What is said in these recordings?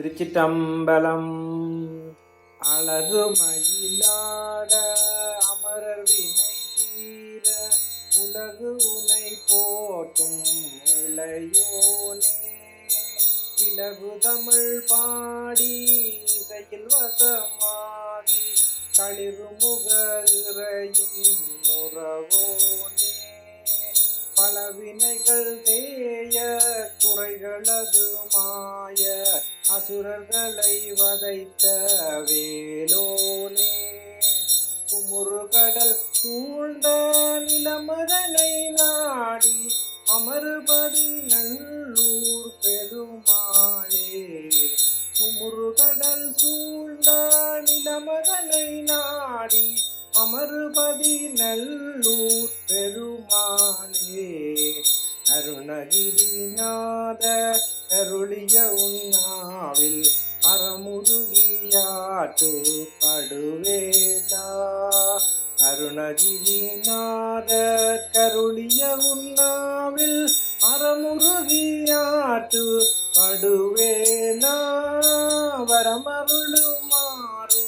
திருச்சிட்டம்பலம். அழகு மயிலாட அமரர் வினை தீர உலகு உனை போற்றும் இளையோனே. இலகு தமிழ் பாடி இசையில் வசமாடி களிறு முகரையின் உறவோனே பல வினைகள் தேய குறைகளது மாய அசுரர்களை வதைத்த வேலோனே. குமுறுகடல் சூழ்ந்த நிலமதனை நாடி அமர்பதி நல்லூர் பெருமாளே. குமுறுகடல் சூழ்ந்த நிலமதனை நாடி அமர்பதி நல்லூர் பெருமாளே. அருணகிரிநாத கருளிய உன்ன அறமுருகியாட்டு படுவேதா அருணகிரிநாத கருளிய உன்னாவில் அறமுருகியாட்டு படுவேனா வரமருளுமாறு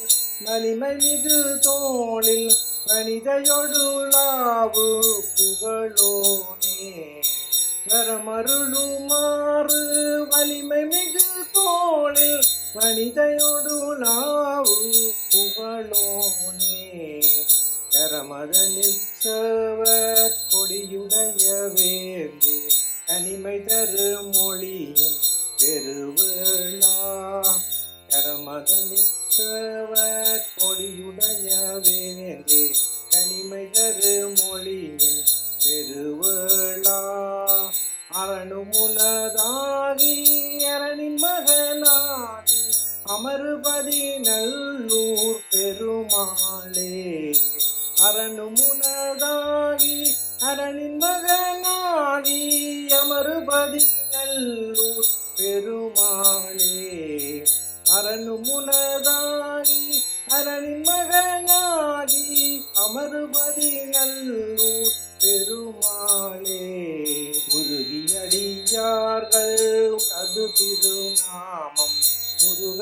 வலிமை மிகு தோளில் மனிதையொடுளாவு புகழோனே. வரமருளுமாறு வலிமை மிகு தோளில் மனிதையொடுலாவு புகழோனே கரமதனில் சேவர் கொடியுடைய வேண்டி தனிமை தரு மொழியின் பெருவிழா கரமதனில் சேவர் கொடியுடைய வேண்டி தனிமை தரு மொழியின் அரணு முனதாகி அரணின் மகனாகி அமருபதி நல்ல அரணின் மகனாகி அமருபதி நல்லூர் பெருமாளே அரணு அரணுமுனதாகி அரணின் மகனாகி அமருபதி நல்லூர் பெருமாளே. உருகியடியார்கள் அது திருநாமம் முருக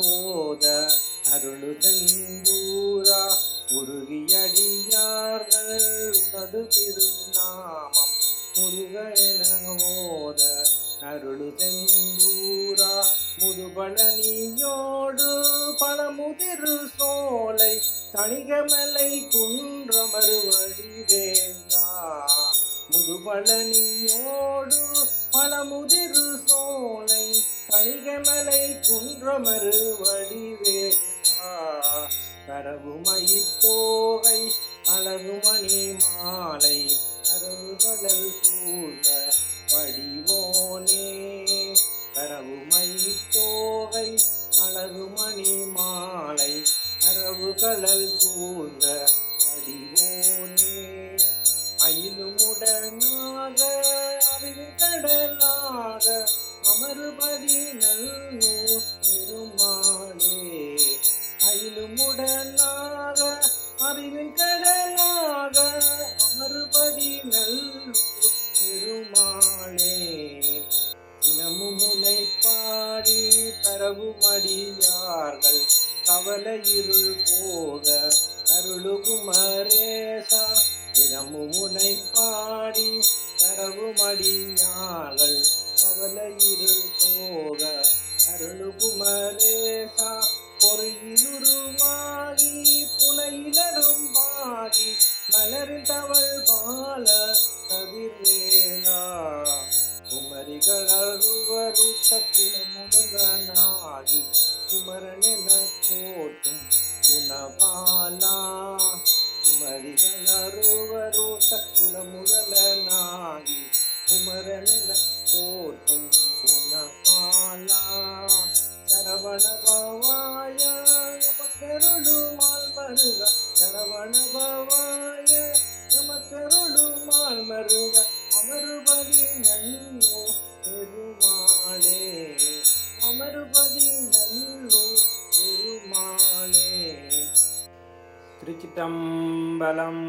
ஓத அருளு செந்தூரா உருகியடியார்கள் உனது திருநாமம் முருகன ஓத அருளு செந்தூரா. முதுபழனியோடு பழமுதிரு சோலை தணிகமலை குன்றமருவழிவேந்தா முதுபழனியோடு பழமுதிரு சோலை தணிகமலை குன்றமருவழிவேந்தா கரவுமயித்தோகை அழகுமணி மாலை அரவுகளல் சூழ்ந்த வடிவோனே. தோகை அழகுமணி மாலை அரவுகளல் சூழ்ந்த வடிவோனே. அயிலுமுடனாக அறிவு கடலாக அமர்பதி அடியார்கள் இருள் போக அருளுகுமரேசா தினமு முனை பாடி பரவும் அடியார்கள் கவலை இருள் போக அருளுகுமரேசா பொறியிலுரு குலமுதலனாகி குமரனென போற்றும் குணபாலா குமரிகளருவருட்ட குலமுதலனாகி குமரனென போற்றும் குணபாலா சரவண பவாய நமக்கருளுமால் மருக. சரவண பவாய நமக்கருளுமால் மருக. ितम्बलम्